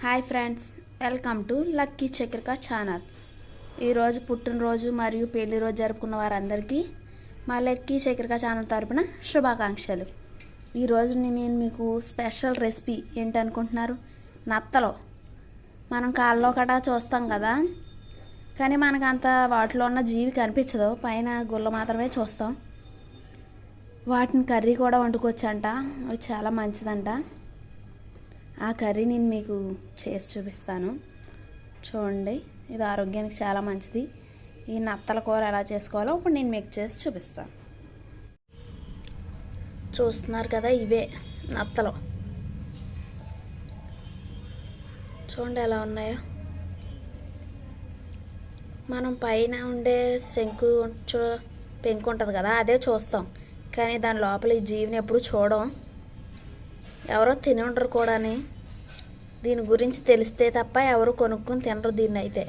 Hi friends welcome to Lucky Chakrika channel. ఈరోజు పుట్టినరోజు మరియు పెళ్ళి రోజు జరుపుకున్న వారందరికీ మా లక్కీ చక్రిక ఛానల్ తరపున శుభాకాంక్షలు. ఈరోజు నేను మీకు స్పెషల్ రెసిపీ ఏంటనుకుంటున్నారు? నత్తలో. మనం కాళ్ళలో కటా చూస్తాం కదా? కానీ మనకు అంత వాటిలో ఉన్న జీవి కనిపించదు పైన గుళ్ళ మాత్రమే చూస్తాం. వాటిని కర్రీ కూడా వండుకోవచ్చంట. అవి చాలా మంచిదంట. ఆ కర్రీ నేను మీకు చేసి చూపిస్తాను. చూడండి ఇది ఆరోగ్యానికి చాలా మంచిది. ఈ నత్తల కూర ఎలా చేసుకోవాలో ఇప్పుడు నేను మీకు చేసి చూపిస్తాను. చూస్తున్నారు కదా ఇవే నత్తలు. చూడండి ఎలా ఉన్నాయో. మనం పైన ఉండే శంకు చూ పెంకు ఉంటుంది కదా అదే చూస్తాం. కానీ దాని లోపల ఈ జీవిని ఎప్పుడు చూడం ఎవరో తిని ఉండరు కూడాని. దీని గురించి తెలిస్తే తప్ప ఎవరు కొనుక్కొని తినరు దీన్ని అయితే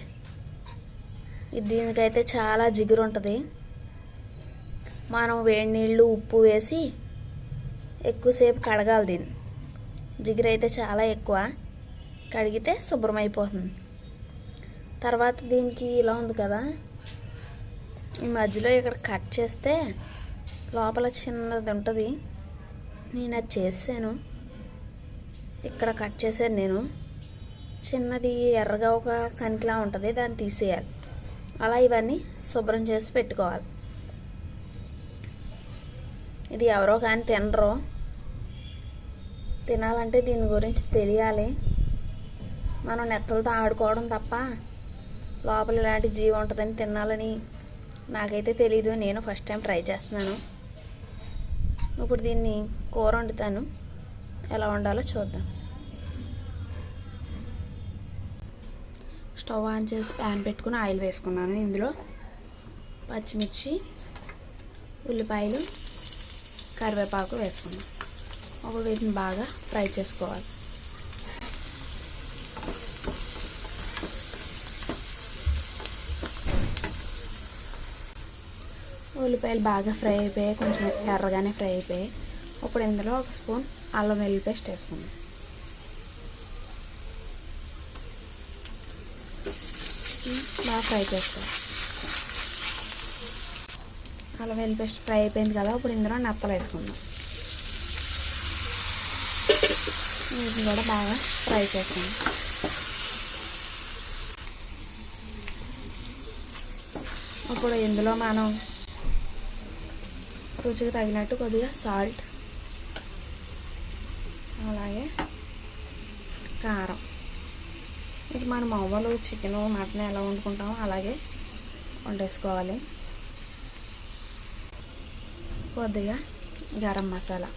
దీనికైతే చాలా జిగురు ఉంటుంది మనం వేడి నీళ్ళు ఉప్పు వేసి ఎక్కువసేపు కడగాలి దీన్ని. జిగురు అయితే చాలా ఎక్కువ. కడిగితే శుభ్రం అయిపోతుంది తర్వాత దీనికి ఇలా ఉంది కదా. ఈ మధ్యలో ఇక్కడ కట్ చేస్తే లోపల చిన్నది ఉంటుంది. నేను అది చేసాను ఇక్కడ కట్ చేశాను నేను. చిన్నది ఎర్రగా ఒక కనికిలా ఉంటుంది దాన్ని తీసేయాలి. అలా ఇవన్నీ శుభ్రం చేసి పెట్టుకోవాలి. ఇది ఎవరో కానీ తినరు. తినాలంటే దీని గురించి తెలియాలి. మనం నెత్తలతో ఆడుకోవడం తప్ప లోపల ఇలాంటి జీవి ఉంటుందని తినాలని నాకైతే తెలీదు. నేను ఫస్ట్ టైం ట్రై చేస్తున్నాను. ఇప్పుడు దీన్ని కూర వండుతాను. ఎలా వండాలో చూద్దాం. స్టవ్ ఆన్ చేసి ప్యాన్ పెట్టుకుని ఆయిల్ వేసుకున్నాను ఇందులో. పచ్చిమిర్చి ఉల్లిపాయలు కరివేపాకు వేసుకున్నాను ఒక వీటిని బాగా ఫ్రై చేసుకోవాలి. ఉల్లిపాయలు బాగా ఫ్రై అయిపోయాయి. కొంచెం ఎర్రగానే ఫ్రై అయిపోయాయి. ఇప్పుడు ఇందులో ఒక స్పూన్ అల్లం వెల్లుల్లి పేస్ట్ వేసుకుందాం. బాగా ఫ్రై చేసుకోవాలి. అల్లం వెల్లుల్లి పేస్ట్ ఫ్రై అయిపోయింది కదా ఇప్పుడు ఇందులో నత్తలు వేసుకుందాం. వీటిని కూడా బాగా ఫ్రై చేసుకుందాం. ఇప్పుడు ఇందులో మనం రుచికి తగినట్టు కొద్దిగా సాల్ట్ అలాగే కారం. ఇది మనం అవ్వలు చికెన్ మటన్ ఎలా వండుకుంటామో అలాగే వండేసుకోవాలి. కొద్దిగా గరం మసాలా.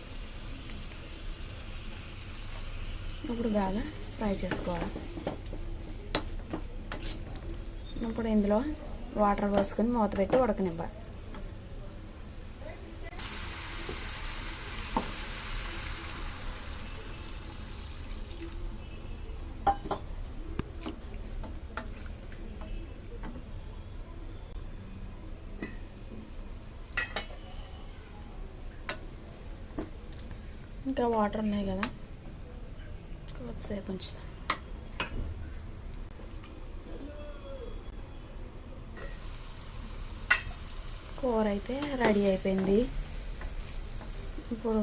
ఇప్పుడు బాగా ఫ్రై చేసుకోవాలి. ఇప్పుడు ఇందులో వాటర్ పోసుకొని మూత పెట్టి ఉడకనివ్వాలి. ఇంకా వాటర్ ఉన్నాయి కదా. కొద్దిసేపు ఉంచుతాం. కూర అయితే రెడీ అయిపోయింది. ఇప్పుడు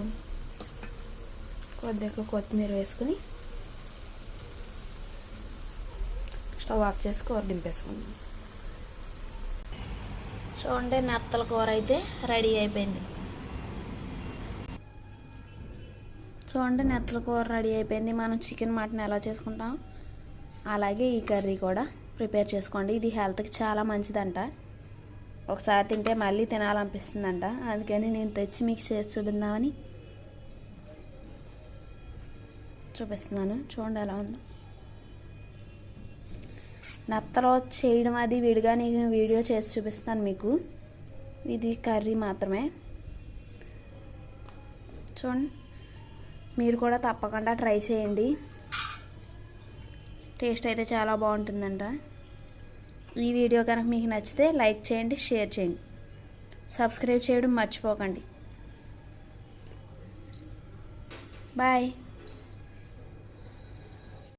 కొద్దిగా కొత్తిమీర వేసుకుని స్టవ్ ఆఫ్ చేసి కూర దింపేసుకుందాం. చూడండి నత్తల కూర అయితే రెడీ అయిపోయింది. చూడండి నెత్తల కూర రెడీ అయిపోయింది. మనం చికెన్ మటన్ ఎలా చేసుకుంటాం? అలాగే ఈ కర్రీ కూడా ప్రిపేర్ చేసుకోండి. ఇది హెల్త్కి చాలా మంచిదంట. ఒకసారి తింటే మళ్ళీ తినాలనిపిస్తుందంట. అందుకని నేను తెచ్చి మీకు చేసి చూపిందామని చూపిస్తున్నాను. చూడండి ఎలా ఉందో. నత్తలో చేయడం అది విడిగా నేను వీడియో చేసి చూపిస్తాను మీకు. ఇది కర్రీ మాత్రమే. చూడండి. మీరు కూడా తప్పకుండా ట్రై చేయండి. టేస్ట్ అయితే చాలా బాగుంటుందంట. ఈ వీడియో కనుక మీకు నచ్చితే లైక్ చేయండి షేర్ చేయండి. సబ్స్క్రైబ్ చేయడం మర్చిపోకండి. బాయ్.